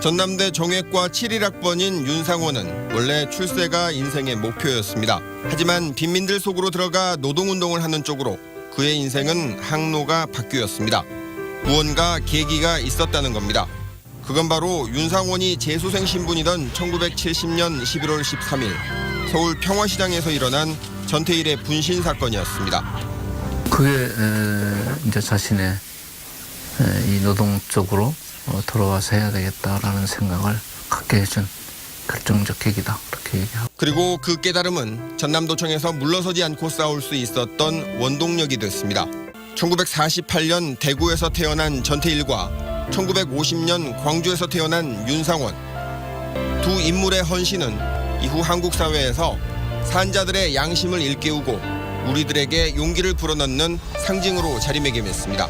전남대 정외과 7일학번인 윤상원은 원래 출세가 인생의 목표였습니다. 하지만 빈민들 속으로 들어가 노동운동을 하는 쪽으로 그의 인생은 항로가 바뀌었습니다. 무언가 계기가 있었다는 겁니다. 그건 바로 윤상원이 재수생 신분이던 1970년 11월 13일 서울 평화시장에서 일어난 전태일의 분신 사건이었습니다. 에, 이제 자신의 에, 이 노동 쪽으로 어, 돌아와서 해야 되겠다라는 생각을 갖게 해준 결정적 계기다 그렇게 얘기하고 그리고 그 깨달음은 전남도청에서 물러서지 않고 싸울 수 있었던 원동력이 됐습니다. 1948년 대구에서 태어난 전태일과 1950년 광주에서 태어난 윤상원. 두 인물의 헌신은 이후 한국 사회에서 산자들의 양심을 일깨우고 우리들에게 용기를 불어넣는 상징으로 자리매김했습니다.